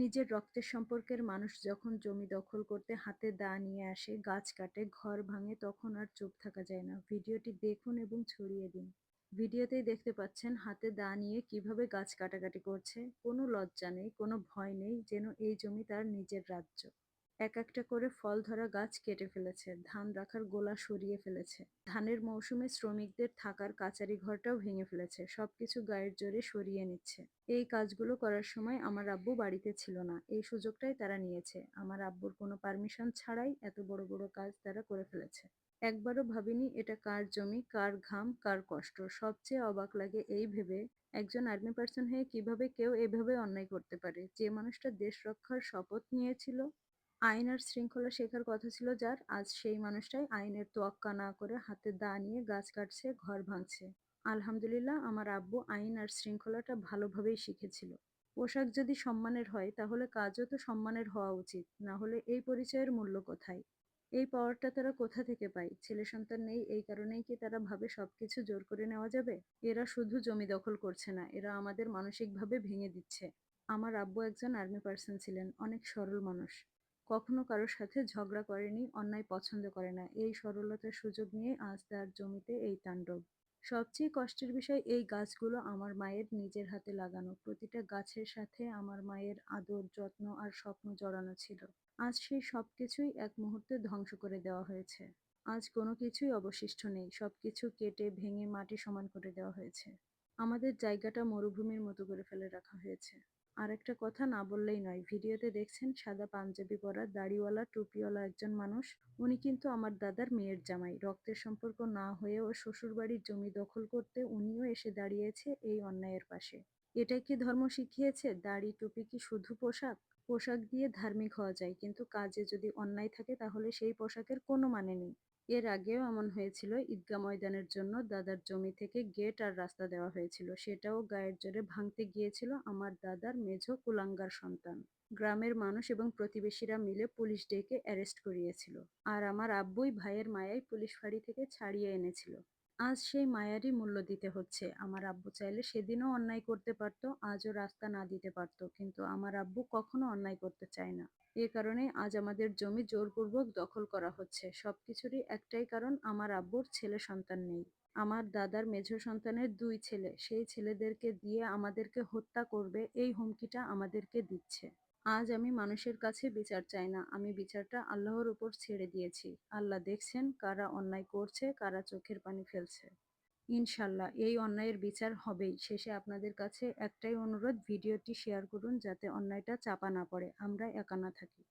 নিজের রক্তের সম্পর্কের মানুষ যখন জমি দখল করতে হাতে দা নিয়ে আসে, গাছ কাটে, ঘর ভাঙে, তখন আর চুপ থাকা যায় না। ভিডিওটি দেখুন এবং ছড়িয়ে দিন। ভিডিওতেই দেখতে পাচ্ছেন হাতে দা নিয়ে কীভাবে গাছ কাটাকাটি করছে। কোনো লজ্জা নেই, কোনো ভয় নেই, যেন এই জমি তার নিজের রাজ্য। এক একটা করে ফল ধরা গাছ কেটে ফেলেছে, ধান রাখার গোলা সরিয়ে ফেলেছে। ধানের মৌসুমে শ্রমিকদের থাকার কাচারি ঘরটাও ভেঙে ফেলেছে, সবকিছু গায়ের জোরে সরিয়ে নিচ্ছে। এই কাজগুলো করার সময় আমার আব্বু বাড়িতে ছিল না, এই সুযোগটাই তারা নিয়েছে। আমার আব্বুর কোনো পারমিশন ছাড়াই এত বড় বড় কাজ তারা করে ফেলেছে। একবারও ভাবিনি এটা কার জমি, কার ঘাম, কার কষ্ট। সবচেয়ে অবাক লাগে এই ভেবে একজন আর্মি পার্সন হয়ে কীভাবে কেউ এভাবে অন্যায় করতে পারে? যে মানুষটা দেশ রক্ষার শপথ নিয়েছিল আইন আর শৃঙ্খলা শেখার কথা ছিল যার। আজ সেই মানুষটাই আইনের তোয়াক্কা না করে হাতে দা নিয়ে গাছ কাটছে, ঘর ভাঙছে। আলহামদুলিল্লাহ, আমার আব্বু আইন আর শৃঙ্খলাটা ভালোভাবেই শিখেছিল। পোশাক যদি সম্মানের হয়, তাহলে কাজও তো সম্মানের হওয়া উচিত। না হলে এই পরিচয়ের মূল্য কোথায়? এই পাওয়ারটা তারা কোথা থেকে পায়? ছেলে সন্তান নেই, এই কারণেই কি তারা ভাবে সবকিছু জোর করে নেওয়া যাবে? এরা শুধু জমি দখল করছে না, এরা আমাদের মানসিকভাবে ভেঙে দিচ্ছে। আমার আব্বু একজন আর্মি পার্সন ছিলেন, অনেক সরল মানুষ। কখনো কারোর সাথে ঝগড়া করেনি, অন্যায় পছন্দ করে না। এই সরলতার সুযোগ নিয়ে আজ তার জমিতে এই তাণ্ডব। সবচেয়ে কষ্টের বিষয়, এই গাছগুলো আমার মায়ের নিজের হাতে লাগানো। প্রতিটা গাছের সাথে আমার মায়ের আদর, যত্ন আর স্বপ্ন জড়ানো ছিল। আজ সেই সব কিছুই এক মুহূর্তে ধ্বংস করে দেওয়া হয়েছে। আজ কোনো কিছুই অবশিষ্ট নেই। সবকিছু কেটে ভেঙে মাটি সমান করে দেওয়া হয়েছে। আমাদের জায়গাটা মরুভূমির মতো করে ফেলে রাখা হয়েছে। আর একটা কথা না বললেই নয়। ভিডিওতে দেখছেন সাদা পাঞ্জাবি পরা দাড়িওয়ালা, টুপিওয়ালা একজন মানুষ। উনি কিন্তু আমার দাদার মেয়ের জামাই। রক্তের সম্পর্ক না হয়ে হয়েও শ্বশুরবাড়ির জমি দখল করতে উনিও এসে দাঁড়িয়েছে এই অন্যায়ের পাশে। এটাই কি ধর্ম শিখিয়েছে? দাড়ি, টুপি কি শুধু পোশাক? পোশাক দিয়ে ধার্মিক হওয়া যায়, কিন্তু কাজে যদি অন্যায় থাকে তাহলে সেই পোশাকের কোনো মানে নেই। এর আগেও এমন হয়েছিল, ঈদগা ময়দানের জন্য দাদার জমি থেকে গেট আর রাস্তা দেওয়া হয়েছিল। সেটাও গায়ের জোরে ভাঙতে গিয়েছিল আমার দাদার মেঝ কুলাঙ্গার সন্তান। গ্রামের মানুষ এবং প্রতিবেশীরা মিলে পুলিশ ডেকে অ্যারেস্ট করিয়েছিল। আর আমার আব্বুই ভাইয়ের মায়াই পুলিশ ফাঁড়ি থেকে ছাড়িয়ে এনেছিল। আজ সেই মায়ারই মূল্য দিতে হচ্ছে। আমার আব্বু চাইলে সেদিনও অন্যায় করতে পারত, আজও রাস্তা না দিতে পারত। কিন্তু আমার আব্বু কখনো অন্যায় করতে চায় না। এ কারণে আজ আমাদের জমি জোরপূর্বক দখল করা হচ্ছে। সবকিছুরই একটাই কারণ, আমার আব্বুর ছেলে সন্তান নেই। আমার দাদার মেঝো সন্তানের দুই ছেলে। সেই ছেলেদেরকে দিয়ে আমাদেরকে হত্যা করবে, এই হুমকিটা আমাদেরকে দিচ্ছে। আজ আমি মানুষের কাছে বিচার চাই না। আমি বিচারটা আল্লাহর উপর ছেড়ে দিয়েছি। আল্লাহ দেখছেন কারা অন্যায় করছে, কারা চোখের পানি ফেলছে। ইনশাল্লাহ এই অন্যায়ের বিচার হবেই। শেষে আপনাদের কাছে একটাই অনুরোধ, ভিডিওটি শেয়ার করুন যাতে অন্যায়টা চাপা না পড়ে। আমরা একা না থাকি।